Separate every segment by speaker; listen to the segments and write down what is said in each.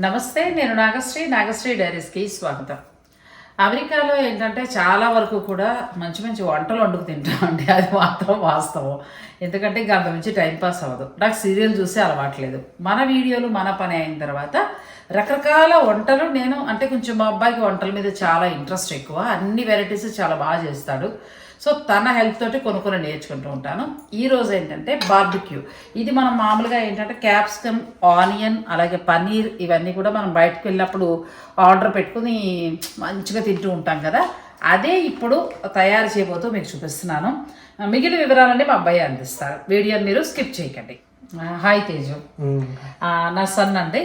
Speaker 1: నమస్తే నేను నాగశ్రీ నాగశ్రీ డైరీస్కి స్వాగతం. అమెరికాలో ఏంటంటే చాలా వరకు కూడా మంచి మంచి వంటలు వండుకు తింటామండి. అది మాత్రం వాస్తవం. ఎందుకంటే ఇంకా అంత మంచి టైంపాస్ అవ్వదు. నాకు సీరియల్ చూసే అలవాట్లేదు మన వీడియోలు మన పని అయిన తర్వాత రకరకాల వంటలు నేను అంటే కొంచెం మా అబ్బాయికి వంటల మీద చాలా ఇంట్రెస్ట్ ఎక్కువ. అన్ని వెరైటీస్ చాలా బాగా చేస్తాడు. సో తన హెల్ప్ తోటి కొన్ని కొన్ని నేర్చుకుంటూ ఉంటాను. ఈ రోజు ఏంటంటే బార్బిక్యూ. ఇది మనం మామూలుగా ఏంటంటే క్యాప్సికమ్ ఆనియన్ అలాగే పన్నీర్ ఇవన్నీ కూడా మనం బయటకు వెళ్ళినప్పుడు ఆర్డర్ పెట్టుకుని మంచిగా తింటూ ఉంటాం కదా. అదే ఇప్పుడు తయారు చేయబోతూ మీకు చూపిస్తున్నాను. మిగిలిన వివరాలన్నీ మా అబ్బాయి అందిస్తారు. వీడియోని మీరు స్కిప్ చేయకండి. హాయ్ తేజు. నా సన్ అండి.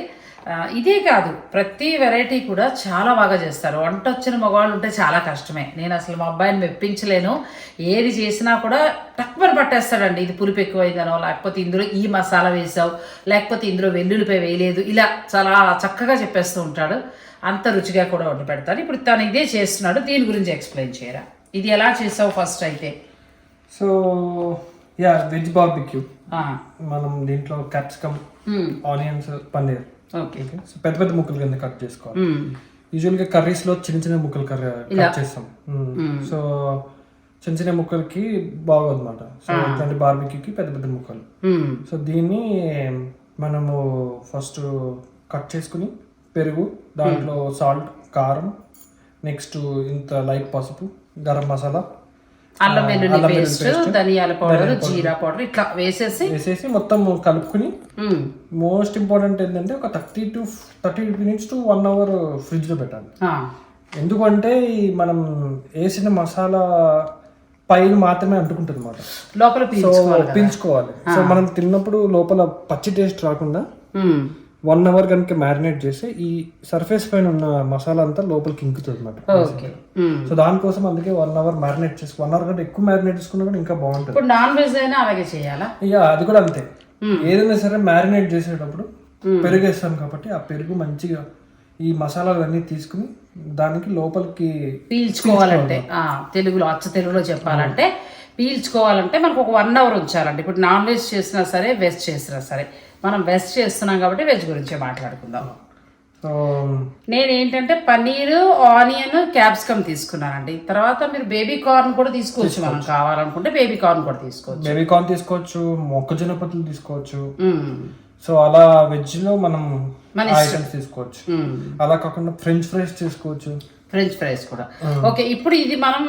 Speaker 1: ఇదే కాదు ప్రతి వెరైటీ కూడా చాలా బాగా చేస్తారు. వంట వచ్చిన మగవాళ్ళు ఉంటే చాలా కష్టమే. నేను అసలు మా అబ్బాయిని మెప్పించలేను. ఏది చేసినా కూడా టక్కుమని పట్టేస్తాడండి. ఇది పులుపు ఎక్కువైందనో లేకపోతే ఇందులో ఈ మసాలా వేసావు లేకపోతే ఇందులో వెల్లుల్లిపై వేయలేదు ఇలా చాలా చక్కగా చెప్పేస్తూ ఉంటాడు. అంత రుచిగా కూడా వండి పెడతాను ఇప్పుడు తను ఇదే చేస్తున్నాడు. దీని గురించి ఎక్స్ప్లెయిన్ చేయరా? ఇది ఎలా చేసావు ఫస్ట్ అయితే?
Speaker 2: So ya veg barbecue.
Speaker 1: ఆ,
Speaker 2: మనం దీంట్లో capsicum onions paneer.
Speaker 1: Okay.
Speaker 2: So పెద్ద పెద్ద ముక్కలు కింద కట్ చేసుకోవాలి. యూజువల్గా కర్రీస్లో చిన్న చిన్న ముక్కలు కర్రీ కట్ చేస్తాం. సో చిన్న చిన్న ముక్కలకి బాగోదన్నమాట. సో ఇట్లాంటి బార్బిక్యూకి పెద్ద పెద్ద ముక్కలు. సో దీన్ని మనము ఫస్ట్ కట్ చేసుకుని పెరుగు దాంట్లో సాల్ట్ కారం నెక్స్ట్ ఇంత లైట్ పసుపు గరం మసాలా
Speaker 1: అల్లం వెల్లుల్లి పేస్ట్ ధనియాల పౌడర్ జీరా పౌడర్ ఇట్లా వేసేసి
Speaker 2: వేసేసి మొత్తం కలుపుకుని మోస్ట్ ఇంపార్టెంట్ ఏంటంటే ఒక thirty to thirty minutes to one hour ఫ్రిడ్జ్లో పెట్టాలి.
Speaker 1: ఆ,
Speaker 2: ఎందుకంటే మనం వేసిన మసాలా పైన మాత్రమే అంటుకుంటుంది అనమాట
Speaker 1: లోపల పీల్చుకోవాలి
Speaker 2: సో మనం తిన్నప్పుడు లోపల పచ్చి టేస్ట్ రాకుండా వన్ అవర్ కనుక మ్యారినేట్ చేసి ఈ సర్ఫేస్ పైన ఉన్న మసాలా అంతా లోపలికి ఇంకుతుంది అనమాట. సో దానికోసం అందుకే వన్ అవర్ మ్యారినేట్ చేసి వన్ అవర్ కంటే ఎక్కువ మ్యారినేట్ చేసుకున్నా కూడా ఇంకా బాగుంటుంది.
Speaker 1: నాన్ వెజ్ అయినా అలాగే చేయాలా?
Speaker 2: ఇక అది కూడా అంతే. ఏదైనా సరే మ్యారినేట్ చేసేటప్పుడు పెరుగు వేస్తాం కాబట్టి ఆ పెరుగు మంచిగా ఈ మసాలాలు అన్నీ తీసుకుని దానికి లోపలికి
Speaker 1: పీల్చుకోవాలంటే ఆ, తెలుగులో అచ్చ తెలుగులో చెప్పాలంటే పీల్చుకోవాలంటే మనకు ఒక వన్ అవర్ ఉంచాలండి. ఇప్పుడు నాన్ వెజ్ చేసినా సరే వెజ్ చేసినా సరే. మనం వెజ్ చేస్తున్నాం కాబట్టి వెజ్ గురించే మాట్లాడుకుందాం. నేను ఏంటంటే పన్నీరు ఆనియన్ క్యాప్సికమ్ తీసుకున్నానండి. తర్వాత మీరు బేబీ కార్న్ కూడా తీసుకోవచ్చు మనం కావాలనుకుంటే బేబీ కార్న్ కూడా తీసుకోవచ్చు.
Speaker 2: బేబీ కార్న్ తీసుకోవచ్చు మొక్కజొన్న పొత్తులు తీసుకోవచ్చు. సో అలా వెజ్లో మనం ఐటమ్స్ తీసుకోవచ్చు.
Speaker 1: మ్మ్.
Speaker 2: అలా కాకుండా ఫ్రెంచ్ ఫ్రైస్ చేసుకోవచ్చు
Speaker 1: ఫ్రెంచ్ ఫ్రైస్ కూడా. ఓకే ఇప్పుడు ఇది మనం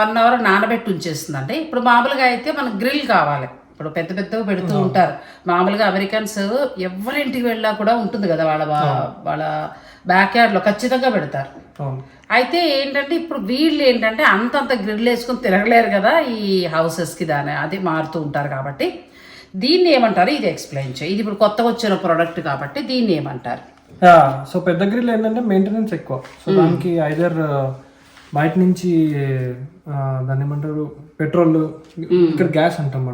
Speaker 1: వన్ అవర్ నానబెట్టి ఉంచేస్తుందండి. ఇప్పుడు మామూలుగా అయితే మనకు గ్రిల్ కావాలి. ఇప్పుడు పెద్ద పెద్దగా పెడుతూ ఉంటారు. మామూలుగా అమెరికన్స్ ఎవరింటికి వెళ్ళా కూడా ఉంటుంది కదా వాళ్ళ వాళ్ళ బ్యాక్ యార్డ్లో ఖచ్చితంగా పెడతారు. అయితే ఏంటంటే ఇప్పుడు వీళ్ళు ఏంటంటే అంతంత గ్రిల్ వేసుకొని తిరగలేరు కదా ఈ హౌసెస్కి దాని అది మారుతూ ఉంటారు కాబట్టి. దీన్ని ఏమంటారు? ఇది ఎక్స్ప్లెయిన్ చేయి. ఇది ఇప్పుడు కొత్తగా వచ్చిన ప్రోడక్ట్ కాబట్టి దీన్ని ఏమంటారు?
Speaker 2: సో పెద్ద గ్రిల్ ఏంటంటే మెయింటెనెన్స్ ఎక్కువ. సో దానికి ఐదర్ బయట నుంచి దాన్ని ఏమంటారు? పెట్రోల్ ఇక్కడ గ్యాస్ అంటాం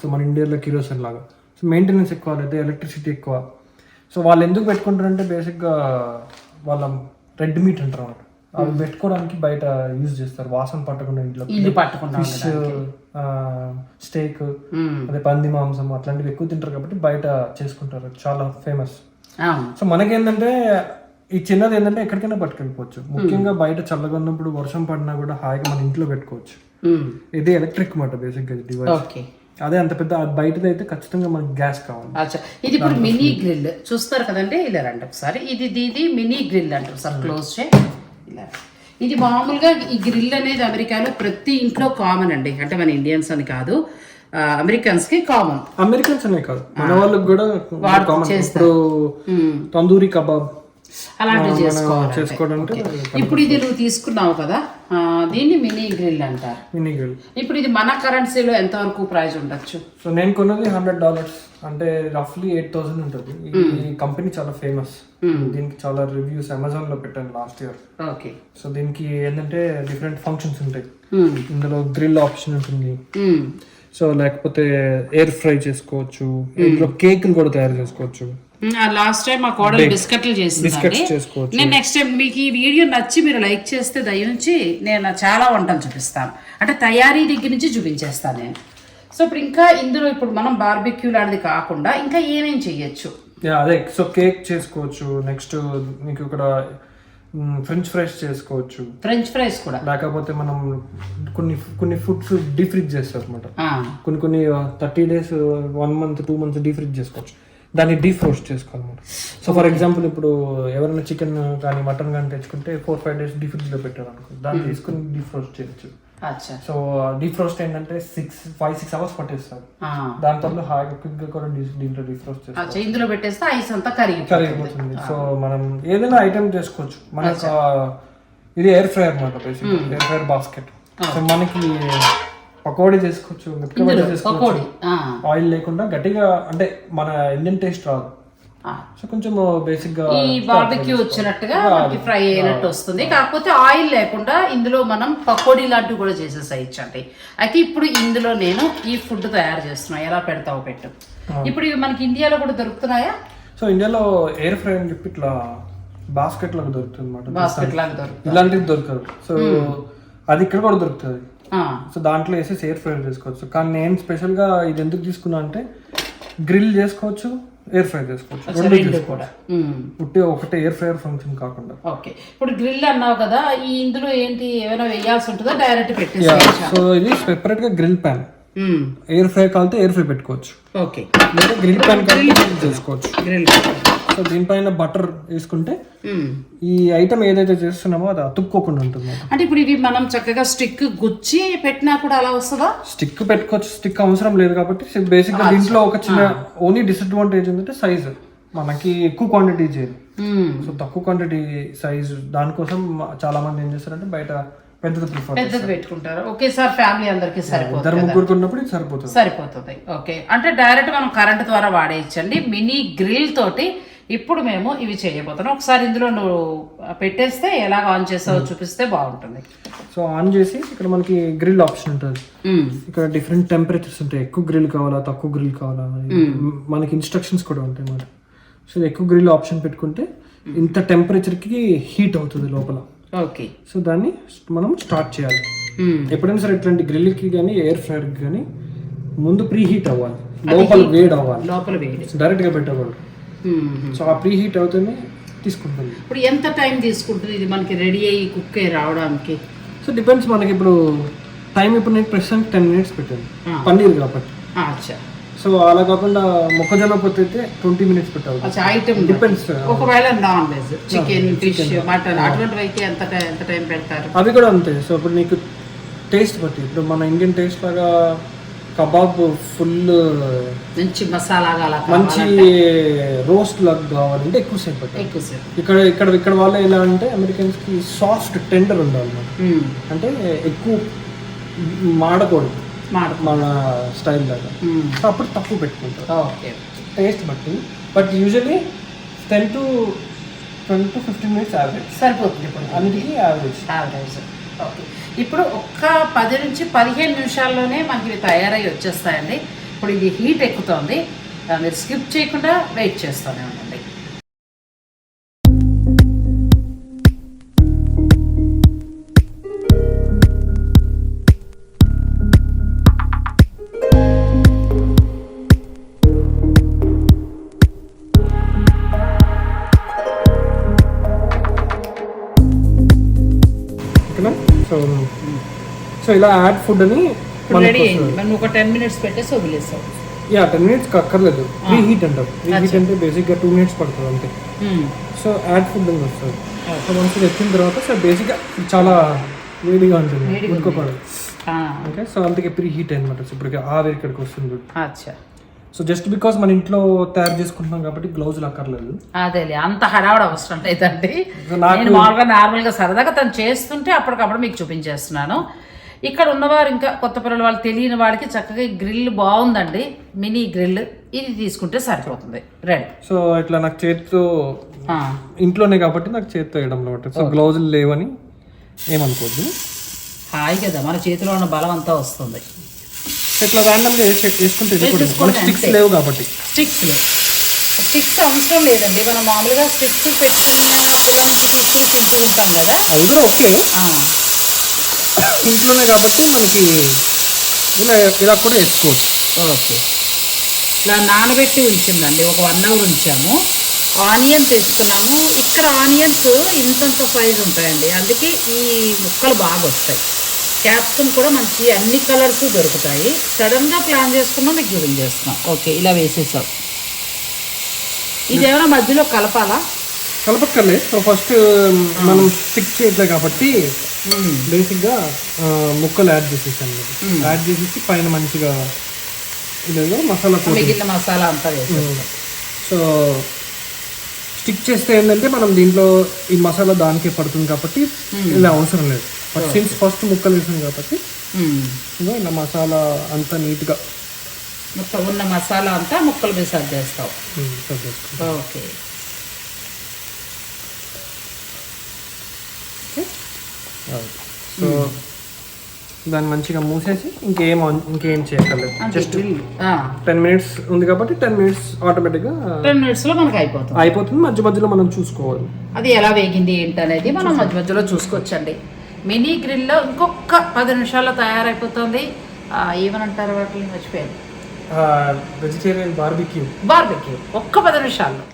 Speaker 2: సో మన ఇండియాలో కిరోసిన్ లాగా. సో మెయింటెనెన్స్ ఎక్కువ లేదా ఎలక్ట్రిసిటీ ఎక్కువ. సో వాళ్ళు ఎందుకు పెట్టుకుంటారంటే బేసిక్గా వాళ్ళ రెడ్ మీట్ అంటారు అన్నమాట అవి పెట్టుకోవడానికి బయట యూజ్ చేస్తారు. వాసన పట్టకుండా ఇంట్లో ఫిష్ స్టేక్ అదే పంది మాంసం అట్లాంటివి ఎక్కువ తింటారు కాబట్టి బయట చేసుకుంటారు. చాలా ఫేమస్ సో మనకేంటంటే ఈ చిన్నది ఏంటంటే ఎక్కడికైనా పట్టుకెళ్ళిపోవచ్చు. ముఖ్యంగా బయట చల్లగా ఉన్నప్పుడు వర్షం పడినా కూడా హాయిగా మన ఇంట్లో పెట్టుకోవచ్చు. ఇది ఎలక్ట్రిక్ మాట బేసిక్గా డివైస్
Speaker 1: ఓకే
Speaker 2: అదే అంత పెద్ద బయటది అయితే ఖచ్చితంగా మనకి గ్యాస్ కావాలి.
Speaker 1: అచ్చా. ఇది ఇప్పుడు మినీ గ్రిల్ చూస్తారు కదండి? ఇలా రండి ఒకసారి. ఇది ఇది మినీ గ్రిల్ అంటారు సార్ క్లోజ్ చే ఇలా. ఇది మామూలుగా ఈ గ్రిల్ అనేది అమెరికాలో ప్రతి ఇంట్లో కామన్ అండి. అంటే మన ఇండియన్స్ అని కాదు. అమెరికన్స్కి కామన్
Speaker 2: అమెరికన్స్ అనే కాదు. మన వాళ్ళకి కూడా
Speaker 1: Hmm.
Speaker 2: తందూరి కబాబ్
Speaker 1: అలాంటివి చేసుకోవాలి
Speaker 2: చేసుకోవడానికి
Speaker 1: ఇప్పుడు ఇది నువ్వు తీసుకున్నావు కదా దీన్ని మినీ గ్రిల్ అంటారు.
Speaker 2: మినీ గ్రిల్
Speaker 1: ఇప్పుడు ఇది మన కరెన్సీలో ఎంతవరకు ప్రైస్ ఉండొచ్చు?
Speaker 2: సో నేను కొన్నది హండ్రెడ్ డాలర్స్ అంటే రఫ్లీ ఎయిట్ థౌసండ్ ఉంటుంది. ఈ కంపెనీ చాలా ఫేమస్ దీనికి చాలా రివ్యూస్ అమెజాన్లో పెట్టాను లాస్ట్ ఇయర్
Speaker 1: ఓకే.
Speaker 2: సో దీనికి ఏంటంటే డిఫరెంట్ ఫంక్షన్స్ ఉంటాయి.
Speaker 1: మ్మ్.
Speaker 2: ఇందులో గ్రిల్ ఆప్షన్ ఉంటుంది. సో లేకపోతే ఎయిర్ ఫ్రై చేసుకోవచ్చు. ఇందులో కేకులు కూడా తయారు చేసుకోవచ్చు.
Speaker 1: లాస్ట్ టైం మా కోడలు బిస్కెట్లు చేసిందండి నేను నెక్స్ట్ టైం మీకు ఈ వీడియో నచ్చి మీరు లైక్ చేస్తే దయించి నేను చాలా వంటలు చూపిస్తాను. అంటే తయారీ దగ్గర నుంచి చూపించేస్తాను నేను. సో ఇప్పుడు ఇంకా ఇందులో ఇప్పుడు మనం బార్బిక్యూ లాంటిది కాకుండా ఇంకా ఏమేం చెయ్యొచ్చు
Speaker 2: యా అదే. సో కేక్ చేసుకోవచ్చు. నెక్స్ట్ మీకు ఇక్కడ ఫ్రెంచ్ ఫ్రైస్ చేసుకోవచ్చు.
Speaker 1: ఫ్రెంచ్ ఫ్రైస్ కూడా.
Speaker 2: లేకపోతే మనం కొన్ని కొన్ని ఫుడ్స్ డీఫ్రిజ్ చేస్తారు అనమాట కొన్ని కొన్ని thirty days one month two months డీఫ్రిజ్ చేసుకోవచ్చు. దాన్ని డీప్ రోస్ట్ చేసుకోవాలన్నమాట సో ఫర్ ఎగ్జాంపుల్ ఇప్పుడు ఎవరైనా చికెన్ కానీ మటన్ కానీ తెచ్చుకుంటే ఫోర్ ఫైవ్ డేస్ డీప్ ఫ్రిడ్జ్లో పెట్టారు అనుకో దాన్ని తీసుకుని డీప్ రోస్ట్ చేయొచ్చు సో డీప్ రోస్ట్ ఏంటంటే సిక్స్ ఫైవ్ సిక్స్ అవర్స్ పట్టేస్తారు.
Speaker 1: ఆ,
Speaker 2: దాంతో హాయిగా క్విక్గా కూడా దీంట్లో డీప్ రోస్ట్ చేస్తారు
Speaker 1: ఇందులో పెట్టేస్తే ఐస్ అంతా కరిగిపోతుంది.
Speaker 2: కరిగిపోతుంది. సో మనం ఏదైనా ఐటెం చేసుకోవచ్చు. మనకు ఇది ఎయిర్ ఫ్రైయర్ అనమాట ఎయిర్ ఫ్రైయర్ బాస్కెట్ సో మనకి పకోడీ చేసుకోవచ్చు మిరపకాయ బజ్జీ చేసుకోవచ్చు.
Speaker 1: పకోడీ ఆ,
Speaker 2: ఆయిల్ లేకుండా గట్టిగా అంటే మన ఇండియన్ టేస్ట్ రాదు. సో కొంచెం బేసిక్గా
Speaker 1: ఈ బార్బెక్యూ వచ్చినట్టుగా ఫ్రై అయినట్టు వస్తుంది. కాకపోతే ఆయిల్ లేకుండా ఇందులో మనం పకోడీ లాంటివి కూడా చేసేసేయచ్చు అండి అయితే ఇప్పుడు ఇందులో నేను ఈ ఫుడ్ తయారు చేస్తున్నా. ఎలా పెడతావు పెట్టు. ఇప్పుడు ఇవి మనకి ఇండియాలో కూడా దొరుకుతున్నాయా?
Speaker 2: సో ఇండియాలో ఎయిర్ ఫ్రై అని చెప్పి ఇట్లా బాస్కెట్ లాగా దొరుకుతుంది అనమాట
Speaker 1: బాస్కెట్ లాగా దొరుకుతుంది.
Speaker 2: ఇలాంటిది దొరకదు. సో అది ఇక్కడ కూడా దొరుకుతుంది. సో దాంట్లో వేసేసి ఎయిర్ ఫ్రై చేసుకోవచ్చు. కానీ నేను స్పెషల్గా ఇది ఎందుకు తీసుకున్నా అంటే గ్రిల్ చేసుకోవచ్చు ఎయిర్ ఫ్రై చేసుకోవచ్చు. రెండు
Speaker 1: కూడా.
Speaker 2: ఉట్టి ఒకటే ఎయిర్ ఫ్రైయర్ ఫంక్షన్ కాకుండా.
Speaker 1: ఓకే. ఇప్పుడు గ్రిల్ అన్నావు కదా ఈ ఇందులో ఏంటి ఏమైనా వేయాల్సి ఉంటుందా? డైరెక్ట్ పెట్టేసి
Speaker 2: సో ఇది సెపరేట్గా గ్రిల్ ప్యాన్. ఎయిర్ ఫ్రై కాలితే ఎయిర్ ఫ్రై పెట్టుకోవచ్చు.
Speaker 1: ఓకే.
Speaker 2: లేదా గ్రిల్ ప్యాన్ చేసుకోవచ్చు.
Speaker 1: గ్రిల్
Speaker 2: సో దీనిపైన బటర్ వేసుకుంటే ఈ ఐటమ్ ఏదైతే చేస్తున్నామో అది అతుక్కోకుండా ఉంటుంది
Speaker 1: అంటే ఇప్పుడు ఇవి మనం చక్కగా స్టిక్ గుచ్చి పెట్టినా కూడా అలా వస్తుందా?
Speaker 2: స్టిక్ పెట్టుకోవచ్చు. స్టిక్ అవసరం లేదు కాబట్టి బేసిక్గా దీంట్లో ఒక చిన్న ఓన్లీ డిసడ్వాంటేజ్ ఏంటంటే సైజ్ మనకి ఎక్కువ క్వాంటిటీ చేయదు. సో తక్కువ క్వాంటిటీ సైజ్ దానికోసం చాలా మంది ఏం చేస్తారంటే బయట పెద్దది ప్రిఫర్
Speaker 1: పెద్దది పెట్టుకుంటారు. ఒకేసారి ఫ్యామిలీ అందరికి సరిపోతుంది
Speaker 2: ఇద్దరు ముగ్గురికి ఉన్నప్పుడు ఇది సరిపోతుంది.
Speaker 1: సరిపోతుంది. ఓకే. అంటే డైరెక్ట్ మనం కరెంట్ ద్వారా వాడేయచ్చండి. మినీ గ్రిల్ తోటి ఇప్పుడు మేము ఇవి చేయబోతున్నాం. ఒకసారి ఇందులో నువ్వు పెట్టేస్తే ఎలా ఆన్ చేస్తావో చూపిస్తే బాగుంటుంది.
Speaker 2: సో ఆన్ చేసి ఇక్కడ మనకి గ్రిల్ ఆప్షన్ ఉంటుంది. ఇక్కడ డిఫరెంట్ టెంపరేచర్స్ ఉంటాయి. ఎక్కువ గ్రిల్ కావాలా తక్కువ గ్రిల్ కావాలా మనకి ఇన్స్ట్రక్షన్స్ కూడా ఉంటాయి మరి. సో ఎక్కువ గ్రిల్ ఆప్షన్ పెట్టుకుంటే ఇంత temperature కి హీట్ అవుతుంది లోపల.
Speaker 1: ఓకే.
Speaker 2: సో దాన్ని మనం స్టార్ట్ చేయాలి. ఎప్పుడైనా సరే ఇట్లాంటి గ్రిల్కి కానీ ఎయిర్ ఫ్రైర్కి కానీ ముందు ప్రీ హీట్ అవ్వాలి లోపల వేడి అవ్వాలి
Speaker 1: లోపల వేడి.
Speaker 2: డైరెక్ట్గా పెట్టకూడదు. సో ఆ ప్రీ హీట్ అవుతూనే తీసుకుంటుంది
Speaker 1: ఇప్పుడు ఎంత టైం తీసుకుంటుంది? ఇది మనకి రెడీ అయ్యి కుక్ అయ్యి రావడానికి?
Speaker 2: సో డిపెండ్స్ మనకి ఇప్పుడు టైం ఇప్పుడు నేను ప్రస్తుతానికి టెన్ మినిట్స్ పెట్టాను. పన్నీర్ కాబట్టి.
Speaker 1: అచ్చా.
Speaker 2: సో అలా కాకుండా మొక్కజొన్న పొత్తు అయితే ట్వంటీ మినిట్స్ పెట్టాలి.
Speaker 1: ఐటమ్
Speaker 2: డిపెండ్స్
Speaker 1: ఒకవేళ non veg chicken fish mutton అటువంటివి అయితే ఎంత ఎంత టైం పెడతారు?
Speaker 2: అవి కూడా అంతే. సో ఇప్పుడు నీకు టేస్ట్ బట్టి ఇప్పుడు మన ఇండియన్ టేస్ట్ లాగా కబాబ్ ఫుల్
Speaker 1: మంచి మసాలాగా అలా
Speaker 2: మంచి రోస్ట్ లాగా కావాలంటే ఎక్కువసేపు
Speaker 1: ఎక్కువసేపు
Speaker 2: ఇక్కడ ఇక్కడ ఇక్కడ వాళ్ళు ఎలా అంటే అమెరికన్స్కి సాఫ్ట్ టెండర్ ఉండాలి. అంటే ఎక్కువ మాడకూడదు. మన స్టైల్ లాగా. అప్పుడు తక్కువ పెట్టుకుంటారు.
Speaker 1: ఓకే
Speaker 2: టేస్ట్ బట్టి. But usually ten to twenty to fifteen minutes average.
Speaker 1: సరిపోతుంది. ఇప్పుడు
Speaker 2: అన్నిటికీ యావరేజ్.
Speaker 1: యావరేజ్. ఓకే. ఇప్పుడు ఒక్క పది నుంచి పదిహేను నిమిషాల్లోనే మనకి ఇవి తయారై వచ్చేస్తాయండి. ఇప్పుడు ఇది హీట్ ఎక్కుతోంది. మీరు స్కిప్ చేయకుండా వెయిట్ చేస్తూనే ఉండండి.
Speaker 2: ఇలా యాడ్ ఫుడ్ అని
Speaker 1: ఇప్పుడు రెడీ అయింది మనం ఒక టెన్ మినిట్స్ పెట్టేసి వదిలేసాం
Speaker 2: యా టెన్ మినిట్స్ అక్కర్లేదు. ప్రీ హీట్ అంటారు ప్రీ హీట్ అంటే బేసిక్గా టూ మినిట్స్ పడుతుంది అంతే. సో యాడ్ ఫుడ్ అని వస్తుంది. సో ఇది వచ్చిన తర్వాత సో బేసిక్గా చాలా వేడిగా ఉంటుంది. ఉడుకోపడదు. ఓకే సో అందుకే ప్రీ హీట్ అనమాట ఇప్పుడు ఆవిరి ఇక్కడికి వస్తుంది
Speaker 1: అచ్చా.
Speaker 2: సో జస్ట్ బికాస్ మన ఇంట్లో తయారు చేసుకుంటున్నాం కాబట్టి గ్లౌజులు అక్కర్లేదు.
Speaker 1: అదేలే అంత హడావడ అవసరం లేదండి. నేను మామూలుగా నార్మల్గా సరదాగా తను చేస్తుంటే అప్పటికప్పుడు మీకు చూపించేస్తున్నాను. ఇక్కడ ఉన్నవారు ఇంకా కొత్త పిల్లల వాళ్ళు తెలియని వాడికి చక్కగా గ్రిల్ బాగుందండి. Mini grill. ఇది తీసుకుంటే సరిపోతుంది. రెడీ
Speaker 2: సో ఇట్లా నాకు చేతితో ఇంట్లోనే కాబట్టి నాకు చేతితో వేయడం అనమాట సో గ్లౌజులు లేవని ఏమనుకోవద్దు
Speaker 1: హాయి కదా మన చేతిలో ఉన్న బలం అంతా వస్తుంది.
Speaker 2: ఇట్లా ర్యాండమ్గా వేసుకుంటే స్టిక్స్. లేవు కాబట్టి.
Speaker 1: స్టిక్స్ స్టిక్స్ అవసరం లేదండి. మనం మామూలుగా స్టిక్స్ పెట్టుకున్న పుల్లంకి తీసుకుని తింటూ ఉంటాం కదా
Speaker 2: అవి కూడా ఓకే ఇంట్లోనే కాబట్టి మనకి ఇలా ఇలా కూడా వేసుకోవచ్చు.
Speaker 1: ఓకే. ఇలా నానబెట్టి ఉంచిందండి. ఒక వన్ అవర్ ఉంచాము. ఆనియన్స్ వేసుకున్నాము. ఇక్కడ ఆనియన్స్ ఇంతంత సైజ్ ఉంటాయండి. అందుకే ఈ ముక్కలు బాగా వస్తాయి. క్యాప్సికమ్ కూడా మంచి అన్ని కలర్స్ దొరుకుతాయి. సడన్గా ప్లాన్ చేసుకున్నాం మీకు గివెన్ చేస్తున్నాం ఓకే ఇలా వేసేసాం. ఇదేమైనా మధ్యలో కలపాలా?
Speaker 2: కలపక్కర్లే. సో ఫస్ట్ మనం స్టిక్ చేయట్లే కాబట్టి బేసిక్గా ముక్కలు యాడ్ చేసేసాను యాడ్ చేసేసి పైన మంచిగా ఇదేదో మసాలా
Speaker 1: మిగిలిన మసాలా అంతా
Speaker 2: సో స్టిక్ చేస్తే ఏంటంటే మనం దీంట్లో ఈ మసాలా దానికే పడుతుంది కాబట్టి ఇలా అవసరం లేదు. బట్ సిన్స్ ఫస్ట్ ముక్కలు వేసాం కాబట్టి ఇలా మసాలా అంతా నీట్గా
Speaker 1: మొత్తం ఉన్న మసాలా అంతా ముక్కలు మీద
Speaker 2: చేసుకుంటాం
Speaker 1: ఓకే.
Speaker 2: సో దాన్ని మంచిగా మూసేసి ఇంకేం ఇంకేం చేయక్కర్లేదు. జస్ట్ టెన్ మినిట్స్ ఉంది కాబట్టి టెన్ మినిట్స్ ఆటోమేటిక్గా
Speaker 1: టెన్ మినిట్స్లో మనకు అయిపోతుంది.
Speaker 2: అయిపోతుంది. మధ్య మధ్యలో మనం చూసుకోవాలి.
Speaker 1: అది ఎలా వేగింది ఏంటనేది మనం మధ్య మధ్యలో చూసుకోవచ్చండి. మినీ గ్రిల్లో ఇంకొక పది నిమిషాల్లో తయారైపోతుంది. ఏమనంటారు వాటిని? మర్చిపోయాను.
Speaker 2: వెజిటేరియన్ బార్బిక్యూ
Speaker 1: బార్బెక్యూ ఒక్క పది నిమిషాల్లో.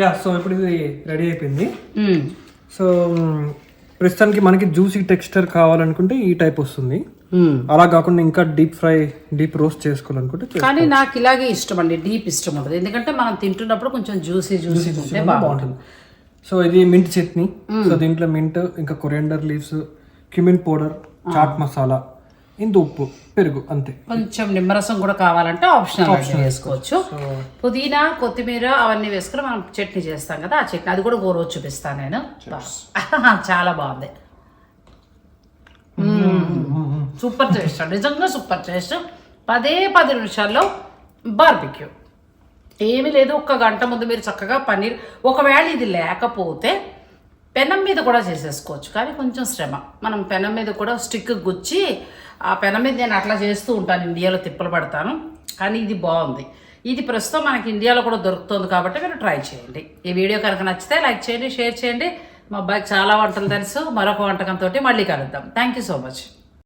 Speaker 2: యా సో ఇప్పుడు ఇది రెడీ అయిపోయింది. సో ప్రస్తుతానికి మనకి జ్యూసీ టెక్స్చర్ కావాలనుకుంటే ఈ టైప్ వస్తుంది. అలా కాకుండా ఇంకా డీప్ ఫ్రై డీప్ రోస్ట్ చేసుకోవాలనుకుంటే
Speaker 1: కానీ నాకు ఇలాగే ఇష్టం అండి డీప్ ఇష్టం ఉంటుంది ఎందుకంటే మనం తింటున్నప్పుడు కొంచెం జ్యూసీ జ్యూసీ ఉంటే బాగుంటుంది.
Speaker 2: బాగుంటుంది. సో ఇది మింట్ చట్నీ. సో దీంట్లో మింట్ ఇంకా coriander leaves cumin powder chaat masala. ఇంత ఉప్పు పెరుగు అంతే.
Speaker 1: కొంచెం నిమ్మరసం కూడా కావాలంటే ఆప్షనల్ వేసుకోవచ్చు. పుదీనా కొత్తిమీర అవన్నీ వేసుకుని మనం చట్నీ చేస్తాం కదా ఆ చట్నీ. అది కూడా రోజు చూపిస్తాను నేను. చాలా బాగుంది. సూపర్ టేస్ట్ నిజంగా సూపర్ టేస్ట్ పదే పది నిమిషాల్లో బార్బిక్యూ ఏమీ లేదు ఒక్క గంట ముందు మీరు చక్కగా పన్నీర్. ఒకవేళ ఇది లేకపోతే పెనం మీద కూడా చేసేసుకోవచ్చు. కానీ కొంచెం శ్రమ. మనం పెనం మీద కూడా స్టిక్ గుచ్చి ఆ పెన మీద నేను అట్లా చేస్తూ ఉంటాను ఇండియాలో తిప్పలు పడతాను. కానీ ఇది బాగుంది. ఇది ప్రస్తుతం మనకి ఇండియాలో కూడా దొరుకుతుంది కాబట్టి మీరు ట్రై చేయండి. ఈ వీడియో కనుక నచ్చితే లైక్ చేయండి షేర్ చేయండి. మా అబ్బాయికి చాలా వంటలు తెలుసు మరొక వంటకంతో మళ్ళీ కలుద్దాం. Thank you so much